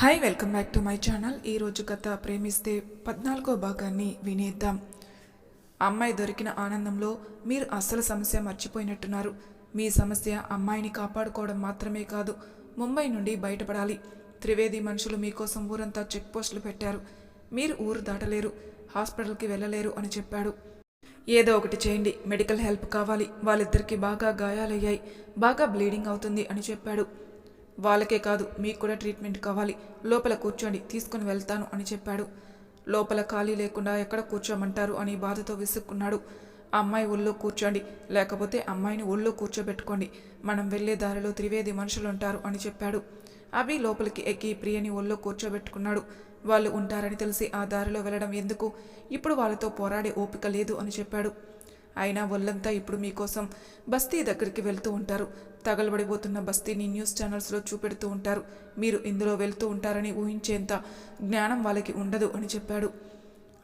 Hi welcome back to my channel ఈరోజు కథ ప్రేమిస్తే పద్నాలుగో భాగాన్ని వినేద్దాం. అమ్మాయి దొరికిన ఆనందంలో మీరు అస్సలు సమస్య మర్చిపోయినట్టున్నారు. మీ సమస్య అమ్మాయిని కాపాడుకోవడం మాత్రమే కాదు ముంబై నుండి బయటపడాలి. త్రివేది మనుషులు మీకోసం ఊరంతా చెక్ పోస్టులు పెట్టారు. మీరు ఊరు దాటలేరు హాస్పిటల్కి వెళ్ళలేరు అని చెప్పాడు. ఏదో ఒకటి చేయండి మెడికల్ హెల్ప్ కావాలి. వాళ్ళిద్దరికీ బాగా గాయాలయ్యాయి బాగా బ్లీడింగ్ అవుతుంది అని చెప్పాడు. వాళ్ళకే కాదు మీకు కూడా ట్రీట్మెంట్ కావాలి. లోపల కూర్చోండి తీసుకుని వెళ్తాను అని చెప్పాడు. లోపల ఖాళీ లేకుండా ఎక్కడ కూర్చోమంటారు అని బాధతో విసుక్కున్నాడు. అమ్మాయి ఒళ్ళో కూర్చోండి లేకపోతే అమ్మాయిని ఒళ్ళో కూర్చోబెట్టుకోండి. మనం వెళ్ళే దారిలో త్రివేది మనుషులు ఉంటారు అని చెప్పాడు. అభి లోపలికి ఎక్కి ప్రియని ఒళ్ళో కూర్చోబెట్టుకున్నాడు. వాళ్ళు ఉంటారని తెలిసి ఆ దారిలో వెళ్ళడం ఎందుకు? ఇప్పుడు వాళ్ళతో పోరాడే ఓపిక లేదు అని చెప్పాడు. అయినా ఒళ్ళంతా ఇప్పుడు మీకోసం బస్తీ దగ్గరికి వెళ్తూ ఉంటారు. తగలబడిపోతున్న బస్తీని న్యూస్ ఛానల్స్లో చూపెడుతూ ఉంటారు. మీరు ఇందులో వెళ్తూ ఉంటారని ఊహించేంత జ్ఞానం వాళ్ళకి ఉండదు అని చెప్పాడు.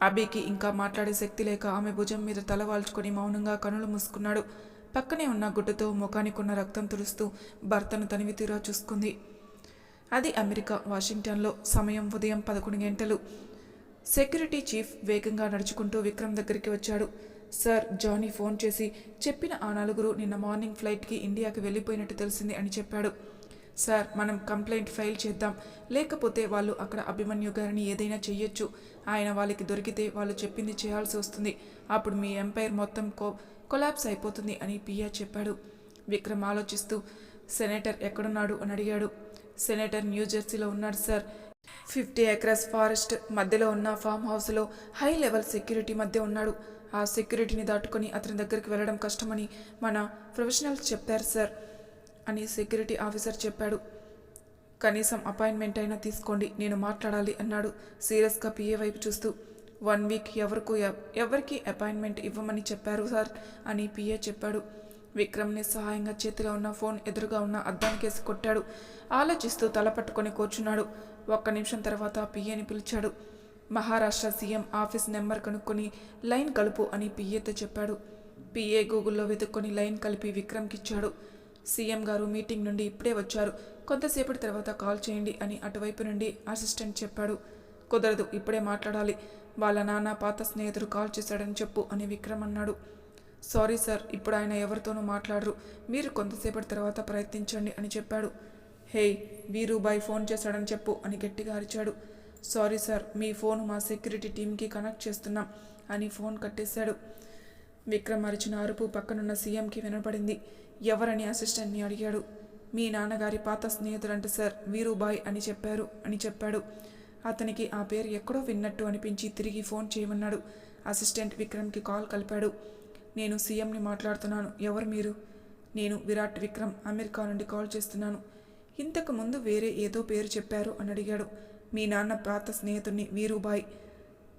అబీకి ఇంకా మాట్లాడే శక్తి లేక ఆమె భుజం మీద తల వాల్చుకొని మౌనంగా కనులు మూసుకున్నాడు. పక్కనే ఉన్న గుడ్డతో ముఖానికి ఉన్న రక్తం తుడుస్తూ భర్తను తనివి తీరా చూసుకుంది. అది అమెరికా వాషింగ్టన్లో సమయం ఉదయం పదకొండు గంటలు. సెక్యూరిటీ చీఫ్ వేగంగా నడుచుకుంటూ విక్రమ్ దగ్గరికి వచ్చాడు. సార్ జానీ ఫోన్ చేసి చెప్పిన ఆ నలుగురు నిన్న మార్నింగ్ ఫ్లైట్కి ఇండియాకి వెళ్ళిపోయినట్టు తెలిసింది అని చెప్పాడు. సార్ మనం కంప్లైంట్ ఫైల్ చేద్దాం. లేకపోతే వాళ్ళు అక్కడ అభిమన్యు గారిని ఏదైనా చెయ్యొచ్చు. ఆయన వాళ్ళకి దొరికితే వాళ్ళు చెప్పింది చేయాల్సి వస్తుంది. అప్పుడు మీ ఎంపైర్ మొత్తం కో కొలాప్స్ అయిపోతుంది అని పియా చెప్పాడు. విక్రమ్ ఆలోచిస్తూ సెనేటర్ ఎక్కడున్నాడు? అని అడిగాడు. సెనేటర్ న్యూజెర్సీలో ఉన్నాడు సార్. ఫిఫ్టీ ఎకరస్ ఫారెస్ట్ మధ్యలో ఉన్న ఫామ్ హౌస్లో హై లెవెల్ సెక్యూరిటీ మధ్య ఉన్నాడు. ఆ సెక్యూరిటీని దాటుకొని అతని దగ్గరికి వెళ్ళడం కష్టమని మన ప్రొఫెషనల్స్ చెప్పారు సార్ అని సెక్యూరిటీ ఆఫీసర్ చెప్పాడు. కనీసం అపాయింట్మెంట్ అయినా తీసుకోండి నేను మాట్లాడాలి అన్నాడు సీరియస్గా పిఏ వైపు చూస్తూ. వన్ వీక్ ఎవరికి ఎవరికి అపాయింట్మెంట్ ఇవ్వమని చెప్పారు సార్ అని పిఏ చెప్పాడు. విక్రమ్ని సహాయంగా చేతిలో ఉన్న ఫోన్ ఎదురుగా ఉన్న అద్దానికేసి కొట్టాడు. ఆలోచిస్తూ తల పట్టుకొని కూర్చున్నాడు. ఒక్క నిమిషం తర్వాత పిఏని పిలిచాడు. మహారాష్ట్ర సీఎం ఆఫీస్ నెంబర్ కనుక్కొని లైన్ కలుపు అని పిఏతో చెప్పాడు. పిఏ గూగుల్లో వెతుక్కొని లైన్ కలిపి విక్రమ్కి ఇచ్చాడు సీఎం గారు మీటింగ్ నుండి ఇప్పుడే వచ్చారు. కొంతసేపటి తర్వాత కాల్ చేయండి అని అటువైపు నుండి అసిస్టెంట్ చెప్పాడు. కుదరదు ఇప్పుడే మాట్లాడాలి. వాళ్ళ నాన్న పాత స్నేహితుడు కాల్ చేశాడని చెప్పు అని విక్రమ్ అన్నాడు. సారీ సార్ ఇప్పుడు ఆయన ఎవరితోనూ మాట్లాడరు. మీరు కొంతసేపటి తర్వాత ప్రయత్నించండి అని చెప్పాడు. హేయ్ వీరుబాయ్ ఫోన్ చేశాడని చెప్పు అని గట్టిగా అరిచాడు. సారీ సార్ మీ ఫోన్ మా సెక్యూరిటీ టీంకి కనెక్ట్ చేస్తున్నాం అని ఫోన్ కట్టేశాడు. విక్రమ్ అరిచిన అరుపు పక్కనున్న సీఎంకి వినపడింది. ఎవరని అసిస్టెంట్ని అడిగాడు. మీ నాన్నగారి పాత స్నేహితుడంట సార్ వీరుబాయ్ అని చెప్పారు అని చెప్పాడు. అతనికి ఆ పేరు ఎక్కడో విన్నట్టు అనిపించి తిరిగి ఫోన్ చేయమన్నాడు. అసిస్టెంట్ విక్రమ్కి కాల్ కలిపాడు. నేను సీఎంని మాట్లాడుతున్నాను. ఎవరు మీరు? నేను విరాట్ విక్రమ్ అమెరికా నుండి కాల్ చేస్తున్నాను. ఇంతకు ముందు వేరే ఏదో పేరు చెప్పారు అని అడిగాడు. మీ నాన్న పాత స్నేహితుడిని వీరుబాయ్.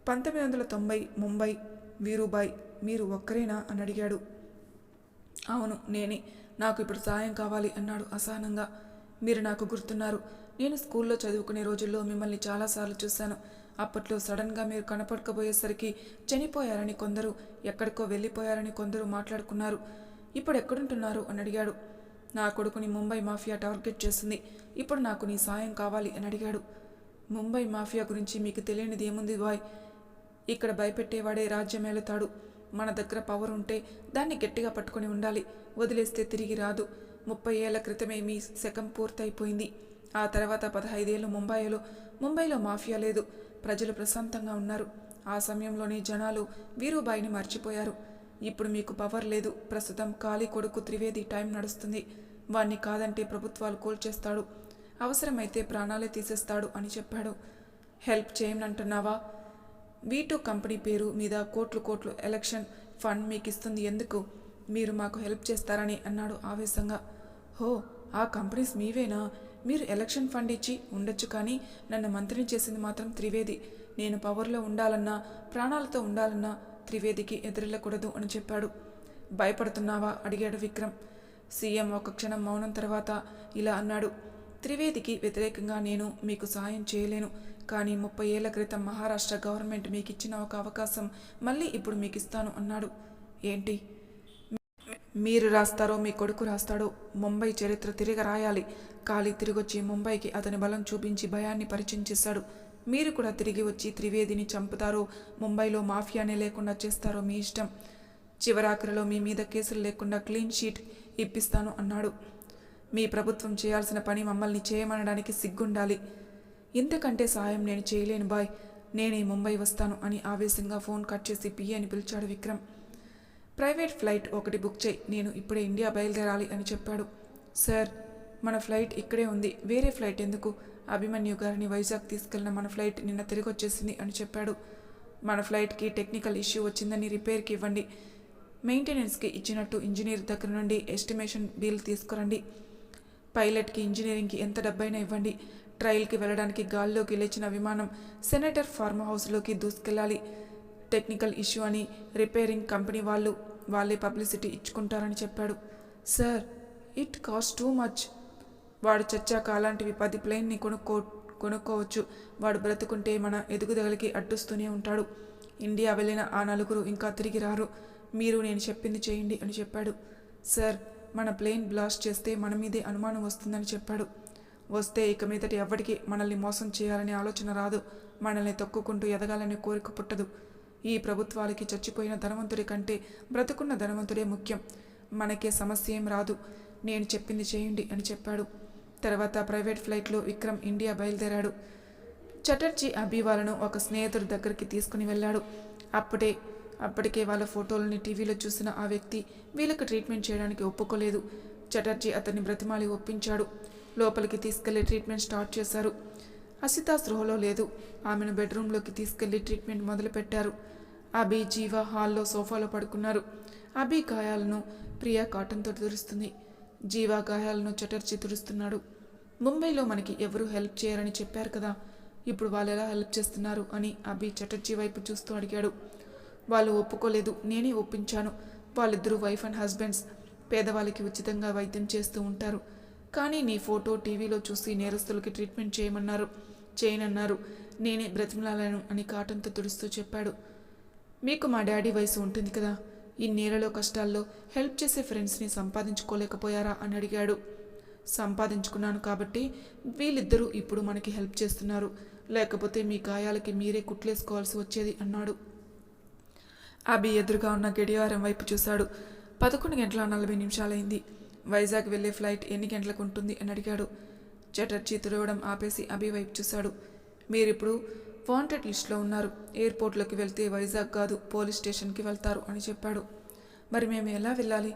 పంతొమ్మిది వందల తొంభై ముంబై వీరుబాయ్ మీరు ఒక్కరేనా? అని అడిగాడు. అవును నేనే. నాకు ఇప్పుడు సాయం కావాలి అన్నాడు అసహనంగా. మీరు నాకు గుర్తున్నారు. నేను స్కూల్లో చదువుకునే రోజుల్లో మిమ్మల్ని చాలాసార్లు చూశాను. అప్పట్లో సడన్గా మీరు కనపడకపోయేసరికి చనిపోయారని కొందరు ఎక్కడికో వెళ్ళిపోయారని కొందరు మాట్లాడుకున్నారు. ఇప్పుడు ఎక్కడుంటున్నారు? అని అడిగాడు. నా కొడుకుని ముంబై మాఫియా టార్గెట్ చేస్తుంది ఇప్పుడు నాకు నీ సాయం కావాలి అని అడిగాడు. ముంబై మాఫియా గురించి మీకు తెలియనిది ఏముంది బాయ్? ఇక్కడ భయపెట్టేవాడే రాజ్యమేలుతాడు. మన దగ్గర పవర్ ఉంటే దాన్ని గట్టిగా పట్టుకొని ఉండాలి. వదిలేస్తే తిరిగి రాదు. ముప్పై ఏళ్ళ క్రితమే మీ శకం పూర్తయిపోయింది. ఆ తర్వాత పదహైదేళ్ళు ముంబైలో. ముంబైలో మాఫియా లేదు. ప్రజలు ప్రశాంతంగా ఉన్నారు. ఆ సమయంలోనే జనాలు వీరుబాయిని మర్చిపోయారు. ఇప్పుడు మీకు పవర్ లేదు. ప్రస్తుతం ఖాళీ కొడుకు త్రివేది టైం నడుస్తుంది. వాణ్ణి కాదంటే ప్రభుత్వాలు కూల్చేస్తాడు. అవసరమైతే ప్రాణాలే తీసేస్తాడు అని చెప్పాడు. హెల్ప్ చేయనంటున్నావా? వీటూ కంపెనీ పేరు మీద కోట్లు కోట్లు ఎలక్షన్ ఫండ్ మీకు ఇస్తుంది ఎందుకు? మీరు మాకు హెల్ప్ చేస్తారని అన్నాడు ఆవేశంగా. హో ఆ కంపెనీస్ మీవేనా? మీరు ఎలక్షన్ ఫండ్ ఇచ్చి ఉండొచ్చు కానీ నన్ను మంత్రిని చేసింది మాత్రం త్రివేది. నేను పవర్లో ఉండాలన్నా ప్రాణాలతో ఉండాలన్నా త్రివేదికి ఎదురెళ్ళకూడదు అని చెప్పాడు. భయపడుతున్నావా? అడిగాడు విక్రమ్. సీఎం ఒక క్షణం మౌనం తర్వాత ఇలా అన్నాడు. త్రివేదికి వ్యతిరేకంగా నేను మీకు సాయం చేయలేను. కానీ ముప్పై ఏళ్ళ క్రితం మహారాష్ట్ర గవర్నమెంట్ మీకు ఇచ్చిన ఒక అవకాశం మళ్ళీ ఇప్పుడు మీకు ఇస్తాను అన్నాడు. ఏంటి? మీరు రాస్తారో మీ కొడుకు రాస్తాడో ముంబై చరిత్ర తిరిగి రాయాలి. ఖాళీ తిరిగొచ్చి ముంబైకి అతని బలం చూపించి భయాన్ని పరిచయం చేశాడు. మీరు కూడా తిరిగి వచ్చి త్రివేదిని చంపుతారో ముంబైలో మాఫియానే లేకుండా చేస్తారో మీ ఇష్టం. చివరాఖరిలో మీ మీద కేసులు లేకుండా క్లీన్ షీట్ ఇప్పిస్తాను అన్నాడు. మీ ప్రభుత్వం చేయాల్సిన పని మమ్మల్ని చేయమనడానికి సిగ్గుండాలి. ఇంతకంటే సాయం నేను చేయలేను బాయ్. నేనే ముంబై వస్తాను అని ఆవేశంగా ఫోన్ కట్ చేసి పిఏని పిలిచాడు విక్రమ్. ప్రైవేట్ ఫ్లైట్ ఒకటి బుక్ చేయి. నేను ఇప్పుడే ఇండియా బయలుదేరాలి అని చెప్పాడు. సార్ మన ఫ్లైట్ ఇక్కడే ఉంది. వేరే ఫ్లైట్ ఎందుకు? అభిమన్యు గారిని వైజాగ్ తీసుకెళ్ళిన మన ఫ్లైట్ నిన్న తిరిగి వచ్చేసింది అని చెప్పాడు. మన ఫ్లైట్కి టెక్నికల్ ఇష్యూ వచ్చిందని రిపేర్కి ఇవ్వండి. మెయింటెనెన్స్కి ఇచ్చినట్టు ఇంజనీర్ దగ్గర నుండి ఎస్టిమేషన్ బిల్ తీసుకురండి. పైలట్కి ఇంజనీరింగ్కి ఎంత డబ్బైనా ఇవ్వండి. ట్రయల్కి వెళ్ళడానికి గాల్లోకి లేచిన విమానం సెనేటర్ ఫార్మ్ హౌస్లోకి దూసుకెళ్ళాలి. టెక్నికల్ ఇష్యూ అని రిపేరింగ్ కంపెనీ వాళ్ళు వాళ్ళే పబ్లిసిటీ ఇచ్చుకుంటారని చెప్పాడు. Sir it cost too much. వాడు చచ్చాక అలాంటివి పది ప్లేన్ని కొనుక్కో కొనుక్కోవచ్చు. వాడు బ్రతుకుంటే మన ఎదుగుదలకి అడ్డుస్తూనే ఉంటాడు. ఇండియా వెళ్ళిన ఆ నలుగురు ఇంకా తిరిగి రారు. మీరు నేను చెప్పింది చేయండి అని చెప్పాడు. సార్ మన ప్లేన్ బ్లాస్ట్ చేస్తే మన మీదే అనుమానం వస్తుందని చెప్పాడు. వస్తే ఇక మీదటి ఎవ్వడికి మనల్ని మోసం చేయాలనే ఆలోచన రాదు. మనల్ని తొక్కుకుంటూ ఎదగాలనే కోరిక పుట్టదు. ఈ ప్రభుత్వాలకి చచ్చిపోయిన ధనవంతుడి కంటే బ్రతుకున్న ధనవంతుడే ముఖ్యం. మనకే సమస్య ఏం రాదు. నేను చెప్పింది చేయండి అని చెప్పాడు. తర్వాత ప్రైవేట్ ఫ్లైట్లో విక్రమ్ ఇండియా బయలుదేరాడు. చటర్జీ అభివాలను ఒక స్నేహితుడి దగ్గరికి తీసుకుని వెళ్ళాడు. అప్పుడే అప్పటికే వాళ్ళ ఫోటోలని టీవీలో చూసిన ఆ వ్యక్తి వీళ్ళకి ట్రీట్మెంట్ చేయడానికి ఒప్పుకోలేదు. చటర్జీ అతన్ని బ్రతిమాలి ఒప్పించాడు. లోపలికి తీసుకెళ్ళి ట్రీట్మెంట్ స్టార్ట్ చేశారు. అసిత స్పృహలో లేదు. ఆమెను బెడ్రూమ్లోకి తీసుకెళ్ళి ట్రీట్మెంట్ మొదలుపెట్టారు. అభి జీవ హాల్లో సోఫాలో పడుకున్నారు. అభి గాయాలను ప్రియా కాటన్తో తురుస్తుంది జీవా గాయాలను చటర్జీ తురుస్తున్నాడు ముంబైలో మనకి ఎవరు హెల్ప్ చేయరని చెప్పారు కదా. ఇప్పుడు వాళ్ళు ఎలా హెల్ప్ చేస్తున్నారు అని అభి చటర్జీ వైపు చూస్తూ అడిగాడు. వాళ్ళు ఒప్పుకోలేదు. నేనే ఒప్పించాను. వాళ్ళిద్దరూ వైఫ్ అండ్ హస్బెండ్స్ పేదవాళ్ళకి ఉచితంగా వైద్యం చేస్తూ ఉంటారు. కానీ నీ ఫోటో టీవీలో చూసి నేరస్తులకి ట్రీట్మెంట్ చేయమన్నారు. చేయనన్నారు. నేనే బ్రతిమలాలను అని కాటంతో తుడుస్తూ చెప్పాడు. మీకు మా డాడీ వయసు ఉంటుంది కదా. ఈ నేలలో కష్టాల్లో హెల్ప్ చేసే ఫ్రెండ్స్ని సంపాదించుకోలేకపోయారా అని అడిగాడు. సంపాదించుకున్నాను కాబట్టి వీళ్ళిద్దరూ ఇప్పుడు మనకి హెల్ప్ చేస్తున్నారు. లేకపోతే మీ గాయాలకి మీరే కుట్లేసుకోవాల్సి వచ్చేది అన్నాడు. అభి ఎదురుగా ఉన్న గడియారం వైపు చూశాడు. పదకొండు గంటల నలభై నిమిషాలైంది. వైజాగ్ వెళ్ళే ఫ్లైట్ ఎన్ని గంటలకు ఉంటుంది అని అడిగాడు. చటర్జీ తురవడం ఆపేసి అభి వైపు చూశాడు. మీరిప్పుడు వాంటెడ్ లిస్ట్లో ఉన్నారు. ఎయిర్పోర్ట్లోకి వెళ్తే వైజాగ్ కాదు పోలీస్ స్టేషన్కి వెళ్తారు అని చెప్పాడు. మరి మేము ఎలా వెళ్ళాలి?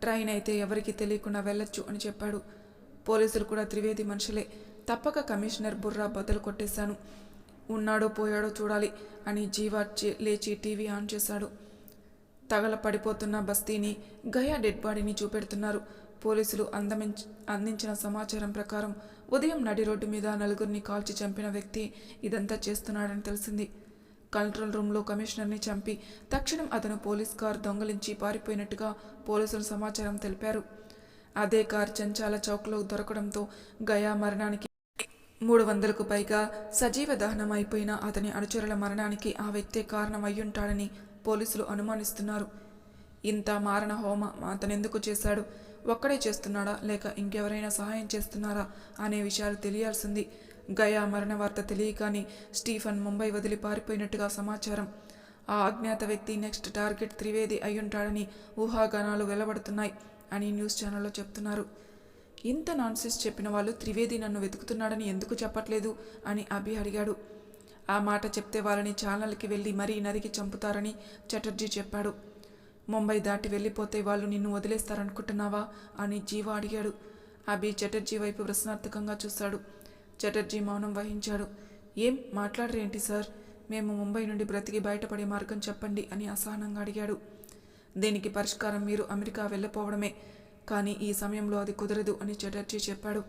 ట్రైన్ అయితే ఎవరికి తెలియకుండా వెళ్ళొచ్చు అని చెప్పాడు. పోలీసులు కూడా త్రివేది మనుషులే. తప్పక కమిషనర్ బుర్రా బదులు కొట్టేశాను. ఉన్నాడో పోయాడో చూడాలి అని జీవా చే- లేచి టీవీ ఆన్ చేశాడు. తగల పడిపోతున్న బస్తీని గయా డెడ్ బాడీని చూపెడుతున్నారు. పోలీసులు అందమించ అందించిన సమాచారం ప్రకారం ఉదయం నడి రోడ్డు మీద నలుగురిని కాల్చి చంపిన వ్యక్తి ఇదంతా చేస్తున్నాడని తెలిసింది. కంట్రోల్ రూమ్లో కమిషనర్ని చంపి తక్షణం అతను పోలీస్ కార్ దొంగలించి పారిపోయినట్టుగా పోలీసులు సమాచారం తెలిపారు. అదే కార్ చంచాల చౌక్లో దొరకడంతో గయా మరణానికి మూడు వందలకు పైగా సజీవ దహనం అయిపోయిన అతని అనుచరుల మరణానికి ఆ వ్యక్తే కారణం అయ్యుంటాడని పోలీసులు అనుమానిస్తున్నారు. ఇంత మారణ హోమ అతనెందుకు చేశాడు? ఒక్కడే చేస్తున్నాడా? లేక ఇంకెవరైనా సహాయం చేస్తున్నారా? అనే విషయాలు తెలియాల్సింది. గయా మరణ వార్త తెలియగానే స్టీఫన్ ముంబై వదిలి పారిపోయినట్టుగా సమాచారం. ఆ అజ్ఞాత వ్యక్తి నెక్స్ట్ టార్గెట్ త్రివేది అయ్యుంటాడని ఊహాగానాలు వెలువడుతున్నాయి అని న్యూస్ ఛానల్లో చెప్తున్నారు. ఇంత నాన్సెన్స్ చెప్పిన వాళ్ళు త్రివేది నన్ను వెతుకుతున్నాడని ఎందుకు చెప్పట్లేదు? అని అభి అడిగాడు. ఆ మాట చెప్తే వాళ్ళని ఛానల్కి వెళ్ళి మరీ నరికి చంపుతారని చటర్జీ చెప్పాడు. ముంబై దాటి వెళ్ళిపోతే వాళ్ళు నిన్ను వదిలేస్తారనుకుంటున్నావా? అని జీవా అడిగాడు. అభి చటర్జీ వైపు ప్రశ్నార్థకంగా చూశాడు. చటర్జీ మౌనం వహించాడు. ఏం? మాట్లాడరేంటి సార్? మేము ముంబై నుండి బ్రతికి బయటపడే మార్గం చెప్పండి అని అసహనంగా అడిగాడు. దీనికి పరిష్కారం మీరు అమెరికా వెళ్ళిపోవడమే. కానీ ఈ సమయంలో అది కుదరదు అని చటర్జీ చెప్పాడు.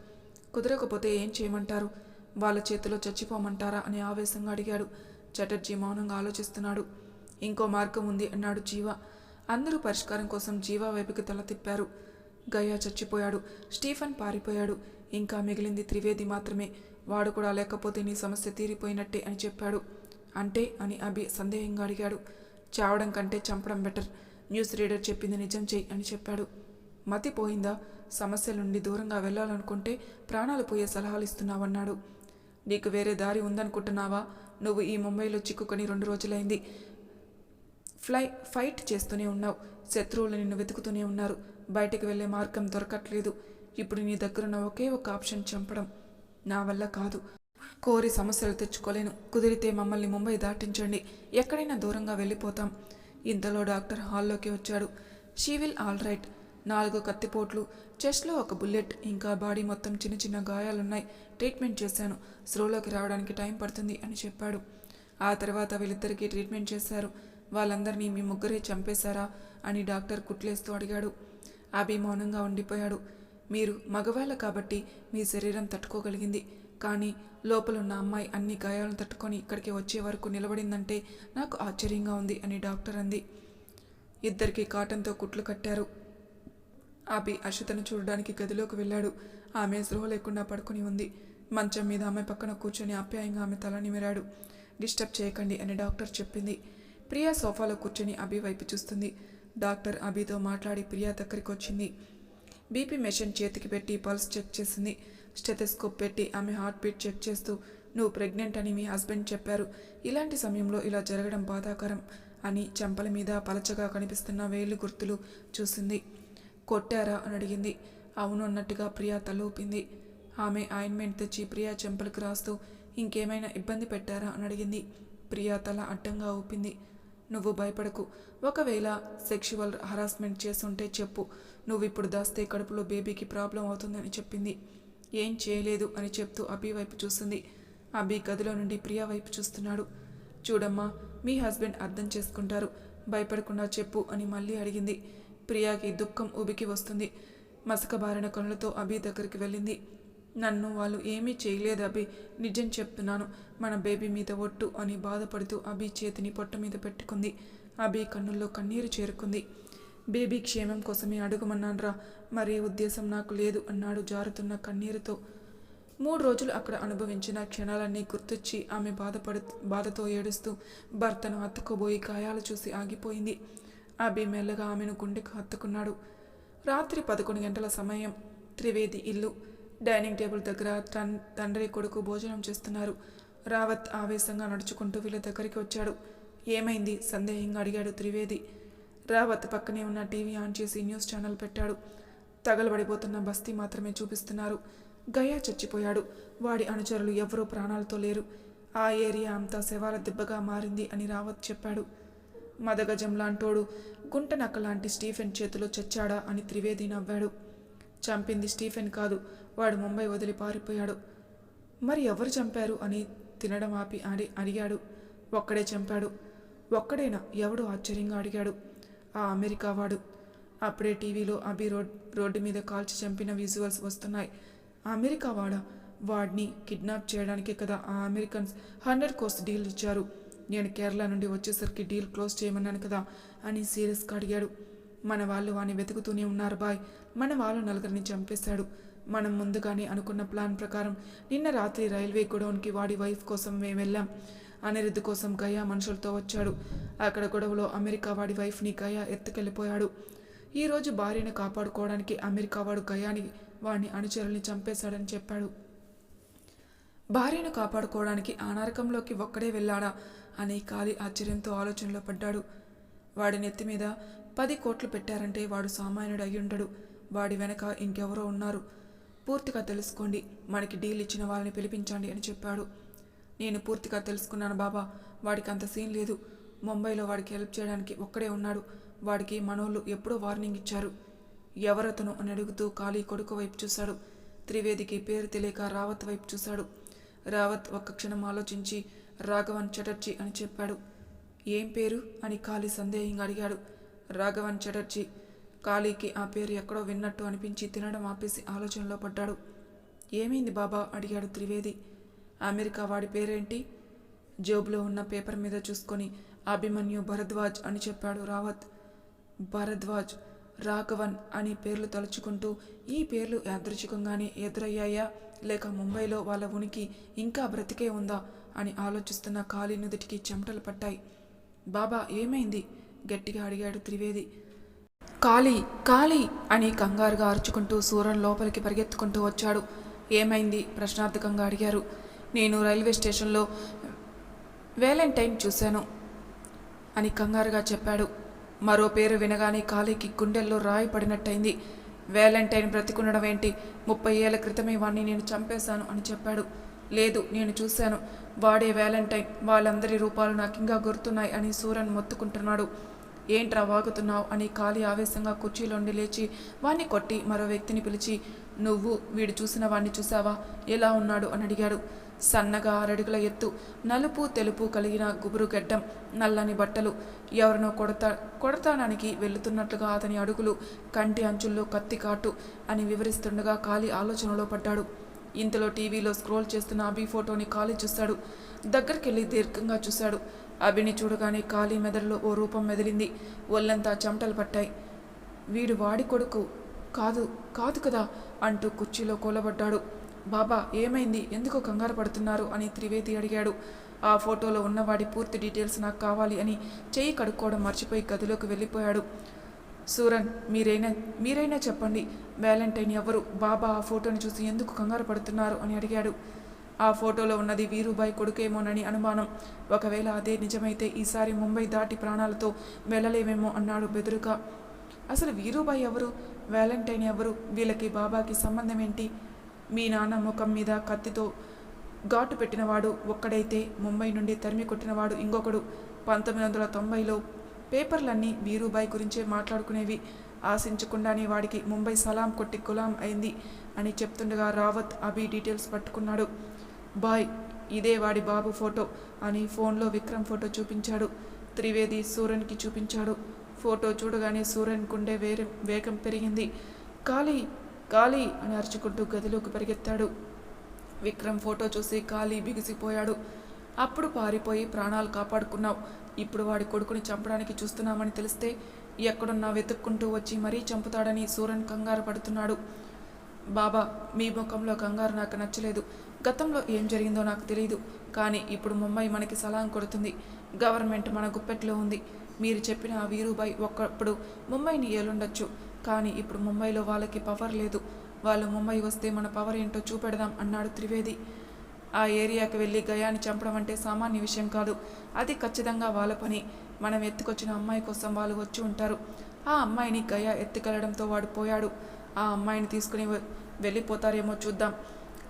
కుదరకపోతే ఏం చేయమంటారు? వాళ్ళ చేతిలో చచ్చిపోమంటారా? అని ఆవేశంగా అడిగాడు. చటర్జీ మౌనంగా ఆలోచిస్తున్నాడు. ఇంకో మార్గం ఉంది అన్నాడు జీవ. అందరూ పరిష్కారం కోసం జీవా వైపుకి తల తిప్పారు. గయా చచ్చిపోయాడు. స్టీఫన్ పారిపోయాడు. ఇంకా మిగిలింది త్రివేది మాత్రమే. వాడు కూడా లేకపోతే నీ సమస్య తీరిపోయినట్టే అని చెప్పాడు. అంటే? అని అభి సందేహంగా అడిగాడు. చావడం కంటే చంపడం బెటర్. న్యూస్ రీడర్ చెప్పింది నిజం చెయ్యి అని చెప్పాడు. మతిపోయిందా? సమస్య నుండి దూరంగా వెళ్ళాలనుకుంటే ప్రాణాలు పోయే సలహాలు ఇస్తున్నావన్నాడు. నీకు వేరే దారి ఉందనుకుంటున్నావా? నువ్వు ఈ ముంబైలో చిక్కుకొని రెండు రోజులైంది. ఫ్లై ఫైట్ చేస్తూనే ఉన్నావు. శత్రువులు నిన్ను వెతుకుతూనే ఉన్నారు. బయటికి వెళ్ళే మార్గం దొరకట్లేదు. ఇప్పుడు నీ దగ్గరున్న ఒకే ఒక ఆప్షన్ చంపడం నా వల్ల కాదు. కోరి సమస్యలు తెచ్చుకోలేను. కుదిరితే మమ్మల్ని ముంబై దాటించండి. ఎక్కడైనా దూరంగా వెళ్ళిపోతాం. ఇంతలో డాక్టర్ హాల్లోకి వచ్చాడు. She will all right. నాలుగు కత్తిపోట్లు చెస్ట్లో ఒక బుల్లెట్ ఇంకా బాడీ మొత్తం చిన్న చిన్న గాయాలున్నాయి. ట్రీట్మెంట్ చేశాను. స్రోలోకి రావడానికి టైం పడుతుంది అని చెప్పాడు. ఆ తర్వాత వీళ్ళిద్దరికీ ట్రీట్మెంట్ చేశారు. వాళ్ళందరినీ మీ ముగ్గురే చంపేశారా అని డాక్టర్ కుట్లేస్తూ అడిగాడు. అభి మౌనంగా ఉండిపోయాడు. మీరు మగవాళ్ళ కాబట్టి మీ శరీరం తట్టుకోగలిగింది. కానీ లోపల ఉన్న అమ్మాయి అన్ని గాయాలను తట్టుకొని ఇక్కడికి వచ్చే వరకు నిలబడిందంటే నాకు ఆశ్చర్యంగా ఉంది అని డాక్టర్ అంది. ఇద్దరికి కాటన్తో కుట్లు కట్టారు. అభి అశ్వతను చూడడానికి గదిలోకి వెళ్ళాడు. ఆమె స్పృహ లేకుండా పడుకుని ఉంది. మంచం మీద ఆమె పక్కన కూర్చొని ఆప్యాయంగా ఆమె తల నిమిరాడు. డిస్టర్బ్ చేయకండి అని డాక్టర్ చెప్పింది. ప్రియా సోఫాలో కూర్చొని అభి వైపు చూస్తుంది. డాక్టర్ అభితో మాట్లాడి ప్రియా దగ్గరికి వచ్చింది. బీపీ మెషిన్ చేతికి పెట్టి పల్స్ చెక్ చేసింది. స్టెథెస్కోప్ పెట్టి ఆమె హార్ట్ బీట్ చెక్ చేస్తూ నువ్వు ప్రెగ్నెంట్ అని మీ హస్బెండ్ చెప్పారు. ఇలాంటి సమయంలో ఇలా జరగడం బాధాకరం అని చెంపల మీద పలచగా కనిపిస్తున్న వేలు గుర్తులు చూసింది. కొట్టారా అని అడిగింది. అవును అన్నట్టుగా ప్రియా తలూపింది. ఆమె ఆయింట్మెంట్ తెచ్చి ప్రియా చెంపలకు రాస్తూ ఇంకేమైనా ఇబ్బంది పెట్టారా? అని అడిగింది. ప్రియా తల అడ్డంగా ఊపింది. నువ్వు భయపడకు. ఒకవేళ సెక్షువల్ హరాస్మెంట్ చేస్తుంటే చెప్పు. నువ్వు ఇప్పుడు దాస్తే కడుపులో బేబీకి ప్రాబ్లం అవుతుందని చెప్పింది. ఏం చేయలేదు అని చెప్తూ అభి వైపు చూస్తుంది అభి గదిలో నుండి ప్రియా వైపు చూస్తున్నాడు. చూడమ్మా మీ హస్బెండ్ అర్థం చేసుకుంటారు. భయపడకుండా చెప్పు అని మళ్ళీ అడిగింది. ప్రియాకి దుఃఖం ఉబికి వస్తుంది. మసకబారిన కనులతో అభి దగ్గరికి వెళ్ళింది. నన్ను వాళ్ళు ఏమీ చేయలేదు అభి. నిజం చెప్తున్నాను. మన బేబీ మీద ఒట్టు అని బాధపడుతూ అభి చేతిని పొట్ట మీద పెట్టుకుంది. అభి కన్నుల్లో కన్నీరు చేరుకుంది. బేబీ క్షేమం కోసమే అడుగుమన్నాన్రా. మరే ఉద్దేశం నాకు లేదు అన్నాడు జారుతున్న కన్నీరుతో. మూడు రోజులు అక్కడ అనుభవించిన క్షణాలన్నీ గుర్తొచ్చి ఆమె బాధపడు బాధతో ఏడుస్తూ భర్తను అత్తుకుపోయి గాయాలు చూసి ఆగిపోయింది. అభి మెల్లగా ఆమెను గుండెకు హత్తుకున్నాడు రాత్రి పదకొండు గంటల సమయం త్రివేది ఇల్లు డైనింగ్ టేబుల్ దగ్గర తన్ తండ్రి కొడుకు భోజనం చేస్తున్నారు. రావత్ ఆవేశంగా నడుచుకుంటూ వీళ్ళ దగ్గరికి వచ్చాడు. ఏమైంది? సందేహంగా అడిగాడు త్రివేది. రావత్ పక్కనే ఉన్న టీవీ ఆన్ చేసి న్యూస్ ఛానల్ పెట్టాడు. తగలబడిపోతున్న బస్తీ మాత్రమే చూపిస్తున్నారు. గయా చచ్చిపోయాడు. వాడి అనుచరులు ఎవరూ ప్రాణాలతో లేరు. ఆ ఏరియా అంతా శవాల దెబ్బగా మారింది అని రావత్ చెప్పాడు. మదగజం లాంటోడు గుంటనక్క లాంటి స్టీఫెన్ చేతిలో చచ్చాడా అని త్రివేది నవ్వాడు. చంపింది స్టీఫెన్ కాదు వాడు ముంబై వదిలి పారిపోయాడు. మరి ఎవరు చంపారు అని తినడం ఆపి అని అడిగాడు. ఒక్కడే చంపాడు. ఒక్కడేనా? ఎవడు ఆశ్చర్యంగా అడిగాడు. ఆ అమెరికా వాడు. అప్పుడే టీవీలో అభి రోడ్ రోడ్డు మీద కాల్చి చంపిన విజువల్స్ వస్తున్నాయి. అమెరికా వాడా? వాడిని కిడ్నాప్ చేయడానికి కదా ఆ అమెరికన్స్ హండ్రెడ్ కోర్స్ డీల్ ఇచ్చారు. నేను కేరళ నుండి వచ్చేసరికి డీల్ క్లోజ్ చేయమన్నాను కదా అని సీరియస్గా అడిగాడు. మన వాళ్ళు వాని వెతుకుతూనే ఉన్నారు బాయ్. మన వాళ్ళు నలుగురిని చంపేశాడు. మనం ముందుగానే అనుకున్న ప్లాన్ ప్రకారం నిన్న రాత్రి రైల్వే గొడౌన్కి వాడి వైఫ్ కోసం మేము వెళ్ళాం. అనిరుద్ధి కోసం గయా మనుషులతో వచ్చాడు. అక్కడ గొడవలో అమెరికా వాడి వైఫ్ని గయా ఎత్తుకెళ్ళిపోయాడు. ఈరోజు భార్యను కాపాడుకోవడానికి అమెరికా వాడు గయాని వాడిని అనుచరుల్ని చంపేశాడని చెప్పాడు. భార్యను కాపాడుకోవడానికి ఆ నరకంలోకి ఒక్కడే వెళ్ళాడా? అని కాలి ఆశ్చర్యంతో ఆలోచనలో పడ్డాడు. వాడి నెత్తి మీద పది కోట్లు పెట్టారంటే వాడు సామాన్యుడు అయి ఉండడు వాడి వెనక ఇంకెవరో ఉన్నారు. పూర్తిగా తెలుసుకోండి మనకి డీల్ ఇచ్చిన వాళ్ళని పిలిపించండి అని చెప్పాడు. నేను పూర్తిగా తెలుసుకున్నాను బాబా వాడికి అంత సీన్ లేదు. ముంబైలో వాడికి హెల్ప్ చేయడానికి ఒక్కడే ఉన్నాడు. వాడికి మనోళ్ళు ఎప్పుడో వార్నింగ్ ఇచ్చారు. ఎవరతను అని అడుగుతూ ఖాళీ కొడుకు వైపు చూశాడు. త్రివేదికి పేరు తెలియక రావత్ వైపు చూశాడు. రావత్ ఒక్క క్షణం ఆలోచించి రాఘవన్ చటర్జీ అని చెప్పాడు. ఏం పేరు? అని ఖాళీ సందేహంగా అడిగాడు. రాఘవన్ చటర్జీ. ఖాళీకి ఆ పేరు ఎక్కడో విన్నట్టు అనిపించి తినడం ఆపేసి ఆలోచనలో పడ్డాడు. ఏమైంది బాబా? అడిగాడు త్రివేది. అమెరికా వాడి పేరేంటి? జోబులో ఉన్న పేపర్ మీద చూసుకొని అభిమన్యు భరద్వాజ్ అని చెప్పాడు రావత్. భరద్వాజ్. రాఘవన్ అని పేర్లు తలుచుకుంటూ ఈ పేర్లు యాదృచ్ఛికంగానే ఎదురయ్యాయా? లేక ముంబైలో వాళ్ళ ఉనికి ఇంకా బ్రతికే ఉందా? అని ఆలోచిస్తున్న ఖాళీ నుదుటికి చెమటలు పట్టాయి. బాబా ఏమైంది? గట్టిగా అడిగాడు త్రివేది. కాళీ కాళీ అని కంగారుగా అరుచుకుంటూ సూరన్ లోపలికి పరిగెత్తుకుంటూ వచ్చాడు. ఏమైంది? ప్రశ్నార్థకంగా అడిగారు. నేను రైల్వే స్టేషన్లో వేలెంటైన్ చూశాను అని కంగారుగా చెప్పాడు. మరో పేరు వినగానే కాళీకి గుండెల్లో రాయి పడినట్టయింది. వ్యాలంటైన్ బ్రతికుండడం ఏంటి? ముప్పై ఏళ్ళ క్రితమే వాణ్ణి నేను చంపేశాను అని చెప్పాడు. లేదు నేను చూశాను. వాడే వ్యాలంటైన్ వాళ్ళందరి రూపాలు నాకు ఇంకా గుర్తున్నాయి అని సూరన్ మొత్తుకుంటున్నాడు. ఏంట్రా వాగుతున్నావు అని ఖాళీ ఆవేశంగా కుర్చీలోండి లేచి వాణ్ణి కొట్టి మరో వ్యక్తిని పిలిచి నువ్వు వీడు చూసిన వాణ్ణి చూసావా ఎలా ఉన్నాడు? అని అడిగాడు. సన్నగా ఆరడుగుల ఎత్తు నలుపు తెలుపు కలిగిన గుబురు గడ్డం నల్లని బట్టలు. ఎవరినో కొడతా కొడతాడానికి వెళుతున్నట్లుగా అతని అడుగులు కంటి అంచుల్లో కత్తి కాటు అని వివరిస్తుండగా కాలి ఆలోచనలో పడ్డాడు. ఇంతలో టీవీలో స్క్రోల్ చేస్తున్న అభి ఫోటోని కాలి చూశాడు దగ్గరికెళ్ళి దీర్ఘంగా చూశాడు. అభిని చూడగానే కాలి మెదడులో ఓ రూపం మెదిలింది. ఒళ్ళంతా చెమటలు పట్టాయి. వీడు వాడి కొడుకు. కాదు కాదు కదా అంటూ కుర్చీలో కూలబడ్డాడు. బాబా ఏమైంది? ఎందుకు కంగారు పడుతున్నారు? అని త్రివేది అడిగాడు. ఆ ఫోటోలో ఉన్నవాడి పూర్తి డీటెయిల్స్ నాకు కావాలి అని చెయ్యి కడుక్కోవడం మర్చిపోయి గదిలోకి వెళ్ళిపోయాడు. సూరన్ మీరైనా మీరైనా చెప్పండి. వ్యాలంటైన్ ఎవరు? బాబా ఆ ఫోటోని చూసి ఎందుకు కంగారు పడుతున్నారు? అని అడిగాడు. ఆ ఫోటోలో ఉన్నది వీరుబాయ్ కొడుకేమోనని అనుమానం. ఒకవేళ అదే నిజమైతే ఈసారి ముంబై దాటి ప్రాణాలతో వెళ్ళలేమేమో అన్నాడు బెదురుగా. అసలు వీరుబాయ్ ఎవరు? వ్యాలంటైన్ ఎవరు? వీళ్ళకి బాబాకి సంబంధం ఏంటి? మీ నాన్న ముఖం మీద కత్తితో ఘాటు పెట్టినవాడు ఒక్కడైతే ముంబై నుండి తరిమి కొట్టినవాడు ఇంకొకడు. పంతొమ్మిది వందల తొంభైలో పేపర్లన్నీ వీరుబాయ్ గురించే మాట్లాడుకునేవి. ఆశించకుండానే వాడికి ముంబై సలాం కొట్టి గులాం అయింది అని చెప్తుండగా రావత్ అభి డీటెయిల్స్ పట్టుకున్నాడు. బాయ్ ఇదే వాడి బాబు ఫోటో అని ఫోన్లో విక్రమ్ ఫోటో చూపించాడు. త్రివేది సూరన్కి చూపించాడు. ఫోటో చూడగానే సూరన్ గుండె వేరే వేగం పెరిగింది. ఖాళీ ఖాళీ అని అరుచుకుంటూ గదిలోకి పరిగెత్తాడు. విక్రమ్ ఫోటో చూసి ఖాళీ బిగిసిపోయాడు. అప్పుడు పారిపోయి ప్రాణాలు కాపాడుకున్నావు. ఇప్పుడు వాడి కొడుకుని చంపడానికి చూస్తున్నామని తెలిస్తే ఎక్కడున్నా వెతుక్కుంటూ వచ్చి మరీ చంపుతాడని సూరన్ కంగారు పడుతున్నాడు. బాబా మీ ముఖంలో కంగారు నాకు నచ్చలేదు. గతంలో ఏం జరిగిందో నాకు తెలియదు కానీ ఇప్పుడు ముంబై మనకి సలాం కొడుతుంది. గవర్నమెంట్ మన గుప్పెట్లో ఉంది. మీరు చెప్పిన ఆ వీరుబాయ్ ముంబైని ఏలుండొచ్చు. కానీ ఇప్పుడు ముంబైలో వాళ్ళకి పవర్ లేదు. వాళ్ళు ముంబై వస్తే మన పవర్ ఏంటో చూపెడదాం అన్నాడు త్రివేది. ఆ ఏరియాకి వెళ్ళి గయాని చంపడం అంటే సామాన్య విషయం కాదు. అది ఖచ్చితంగా వాళ్ళ పని. మనం ఎత్తుకొచ్చిన అమ్మాయి కోసం వాళ్ళు వచ్చి ఉంటారు. ఆ అమ్మాయిని గయా ఎత్తుకెళ్ళడంతో వాడు పోయాడు. ఆ అమ్మాయిని తీసుకుని వెళ్ళిపోతారేమో చూద్దాం.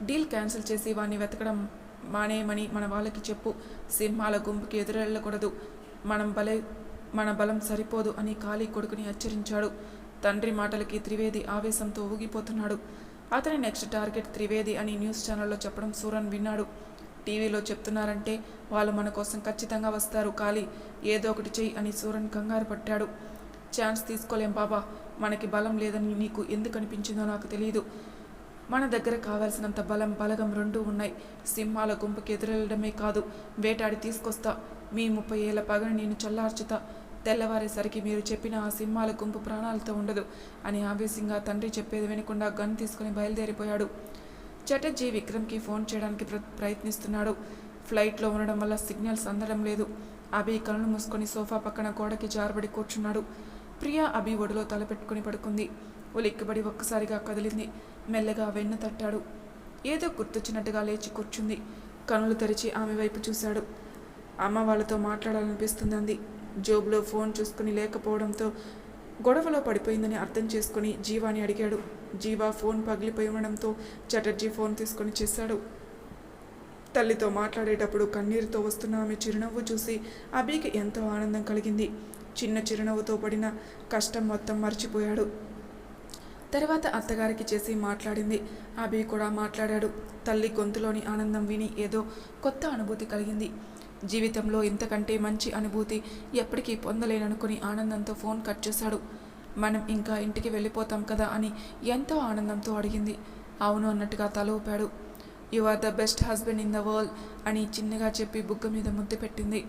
డీల్ క్యాన్సిల్ చేసి వాడిని వెతకడం మానేయమని మన వాళ్ళకి చెప్పు. సింహాల గుంపుకి ఎదురెళ్ళకూడదు. మనం భలే మన బలం సరిపోదు అని ఖాళీ కొడుకుని హెచ్చరించాడు. తండ్రి మాటలకి త్రివేది ఆవేశంతో ఊగిపోతున్నాడు. అతని నెక్స్ట్ టార్గెట్ త్రివేది అని న్యూస్ ఛానల్లో చెప్పడం సూరన్ విన్నాడు. టీవీలో చెప్తున్నారంటే వాళ్ళు మన కోసం ఖచ్చితంగా వస్తారు ఖాళీ ఏదో ఒకటి చెయ్యి అని సూరన్ కంగారు పట్టాడు. ఛాన్స్ తీసుకోలేం బాబా మనకి బలం లేదని నీకు ఎందుకు అనిపించిందో నాకు తెలియదు మన దగ్గర కావాల్సినంత బలం బలగం రెండూ ఉన్నాయి. సింహాల గుంపుకి ఎదురెళ్ళడమే కాదు వేటాడి తీసుకొస్తా. మీ ముప్పై ఏళ్ళ పగని నేను చల్లార్చుతా. తెల్లవారేసరికి మీరు చెప్పిన ఆ సింహాల గుంపు ప్రాణాలతో ఉండదు అని ఆవేశంగా తండ్రి చెప్పేది వినకుండా గన్ తీసుకుని బయలుదేరిపోయాడు. చటర్జీ విక్రమ్కి ఫోన్ చేయడానికి ప్ర ప్రయత్నిస్తున్నాడు. ఫ్లైట్లో ఉండడం వల్ల సిగ్నల్స్ అందడం లేదు. అభి కళ్ళు మూసుకొని సోఫా పక్కన గోడకి జారబడి కూర్చున్నాడు. ప్రియా అభి ఒడిలో తలపెట్టుకుని పడుకుంది. ఉలిక్కిబడి ఒక్కసారిగా కదిలింది. మెల్లగా వెన్ను తట్టాడు. ఏదో గుర్తొచ్చినట్టుగా లేచి కూర్చుంది. కనులు తెరిచి ఆమె వైపు చూశాడు. అమ్మ వాళ్ళతో మాట్లాడాలనిపిస్తుంది అంది జోబులో ఫోన్ చూసుకుని లేకపోవడంతో గొడవలో పడిపోయిందని అర్థం చేసుకుని జీవాని అడిగాడు. జీవా ఫోన్ పగిలిపోయి ఉండడంతో చటర్జీ ఫోన్ తీసుకొని చేశాడు. తల్లితో మాట్లాడేటప్పుడు కన్నీరుతో వస్తున్న ఆమె చిరునవ్వు చూసి అభికి ఎంతో ఆనందం కలిగింది. చిన్న చిరునవ్వుతో పడిన కష్టం మొత్తం మర్చిపోయాడు. తర్వాత అత్తగారికి చేసి మాట్లాడింది. అభి కూడా మాట్లాడాడు. తల్లి గొంతులోని ఆనందం విని ఏదో కొత్త అనుభూతి కలిగింది. జీవితంలో ఇంతకంటే మంచి అనుభూతి ఎప్పటికీ పొందలేననుకుని ఆనందంతో ఫోన్ కట్ చేశాడు. మనం ఇంకా ఇంటికి వెళ్ళిపోతాం కదా అని ఎంతో ఆనందంతో అడిగింది. అవును అన్నట్టుగా తల ఊపాడు. You are the best husband in the world అని చిన్నగా చెప్పి బుగ్గ మీద ముద్దు పెట్టింది.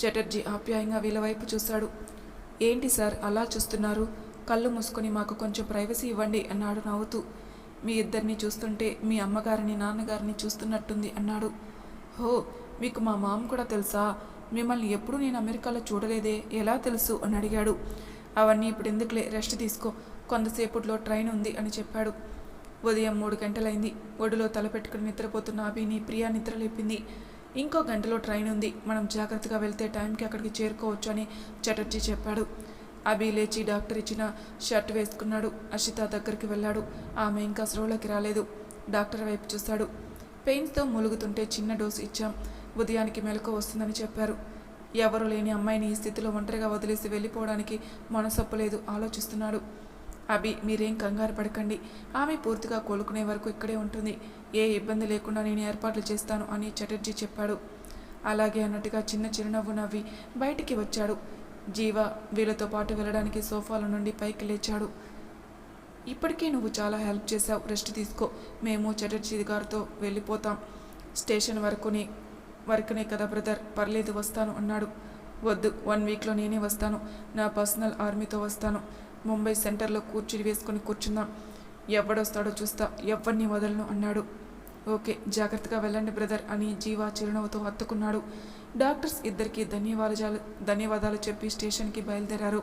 చటర్జీ ఆప్యాయంగా వీళ్ళ వైపు చూశాడు. ఏంటి సార్ అలా చూస్తున్నారు? కళ్ళు మూసుకొని మాకు కొంచెం ప్రైవసీ ఇవ్వండి అన్నాడు నవ్వుతూ. మీ ఇద్దరిని చూస్తుంటే మీ అమ్మగారిని నాన్నగారిని చూస్తున్నట్టుంది అన్నాడు. హో మీకు మా మామ కూడా తెలుసా? మిమ్మల్ని ఎప్పుడూ నేను అమెరికాలో చూడలేదే ఎలా తెలుసు? అని అడిగాడు. అవన్నీ ఇప్పుడు ఎందుకులే? రెస్ట్ తీసుకో. కొంతసేపట్లో ట్రైన్ ఉంది అని చెప్పాడు. ఉదయం మూడు గంటలైంది. ఒడిలో తలపెట్టుకుని నిద్రపోతున్న అభిని ప్రియా నిద్ర లేపింది. ఇంకో గంటలో ట్రైన్ ఉంది. మనం జాగ్రత్తగా వెళ్తే టైంకి అక్కడికి చేరుకోవచ్చు అని చటర్జీ చెప్పాడు. అభి లేచి డాక్టర్ ఇచ్చిన షర్ట్ వేసుకున్నాడు. అషిత దగ్గరికి వెళ్ళాడు. ఆమె ఇంకా స్రోలోకి రాలేదు. డాక్టర్ వైపు చూశాడు పెయిన్స్తో మూలుగుతుంటే చిన్న డోసు ఇచ్చాం. ఉదయానికి మెలకు వస్తుందని చెప్పారు. ఎవరు లేని అమ్మాయిని ఈ స్థితిలో ఒంటరిగా వదిలేసి వెళ్ళిపోవడానికి మనసొప్పలేదు ఆలోచిస్తున్నాడు. అభి మీరేం కంగారు పడకండి. ఆమె పూర్తిగా కోలుకునే వరకు ఇక్కడే ఉంటుంది. ఏ ఇబ్బంది లేకుండా నేను ఏర్పాట్లు చేస్తాను అని చటర్జీ చెప్పాడు. అలాగే అన్నట్టుగా చిన్న చిరునవ్వు నవ్వి బయటికి వచ్చాడు. జీవ వీళ్ళతో పాటు వెళ్ళడానికి సోఫాల నుండి పైకి లేచాడు. ఇప్పటికే నువ్వు చాలా హెల్ప్ చేశావు. రెస్ట్ తీసుకో. మేము చటర్జీ గారితో వెళ్ళిపోతాం. స్టేషన్ వరకునే వరకునే కదా బ్రదర్? పర్లేదు వస్తాను అన్నాడు. వద్దు వన్ వీక్లో నేనే వస్తాను. నా పర్సనల్ ఆర్మీతో వస్తాను. ముంబై సెంటర్లో కూర్చుని వేసుకొని కూర్చుందాం. ఎవడొస్తాడో చూస్తా. ఎవరిని వదలను అన్నాడు. ఓకే జాగ్రత్తగా వెళ్ళండి బ్రదర్ అని జీవా చిరునవ్వుతో హత్తుకున్నాడు. డాక్టర్స్ ఇద్దరికీ ధన్యవాదాలు ధన్యవాదాలు చెప్పి స్టేషన్కి బయలుదేరారు.